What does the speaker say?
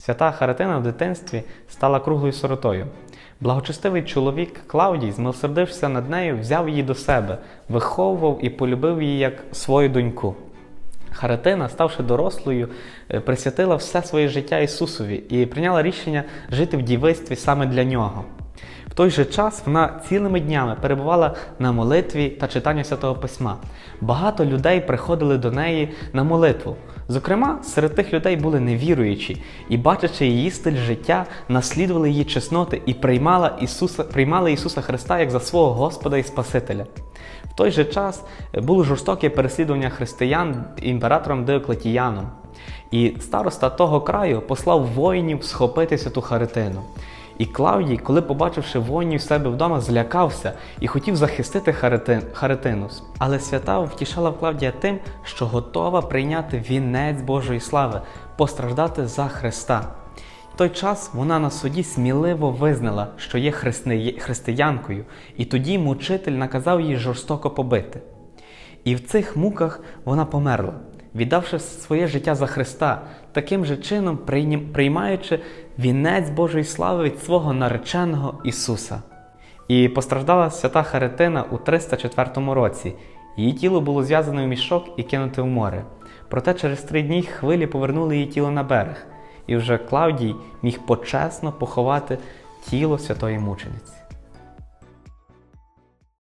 Свята Харитина в дитинстві стала круглою сиротою. Благочестивий чоловік Клавдій, змилосердившися над нею, взяв її до себе, виховував і полюбив її як свою доньку. Харитина, ставши дорослою, е, присвятила все своє життя Ісусові і прийняла рішення жити в дівицтві саме для нього. В той же час вона цілими днями перебувала на молитві та читанні Святого Письма. Багато людей приходили до неї на молитву. Зокрема, серед тих людей були невіруючі і, бачачи її стиль життя, наслідували її чесноти і приймала Ісуса, приймали Ісуса Христа як за свого Господа і Спасителя. В той же час е, було жорстоке переслідування християн імператором Диоклетіяном. І староста того краю послав воїнів схопити святу Харитину. І Клавдій, коли побачивши воїнів в себе вдома, злякався і хотів захистити Харитин, Харитинус. Але свята втішала Клавдія тим, що готова прийняти вінець Божої слави, постраждати за Христа. В той час вона на суді сміливо визнала, що є христи- християнкою, і тоді мучитель наказав її жорстоко побити. І в цих муках вона померла, віддавши своє життя за Христа, таким же чином приймаючи вінець Божої слави від свого нареченого Ісуса. І постраждала свята Харитина у 304 році. Її тіло було зв'язане в мішок і кинуте в море. Проте через три дні хвилі повернули її тіло на берег, і вже Клавдій міг почесно поховати тіло святої мучениці.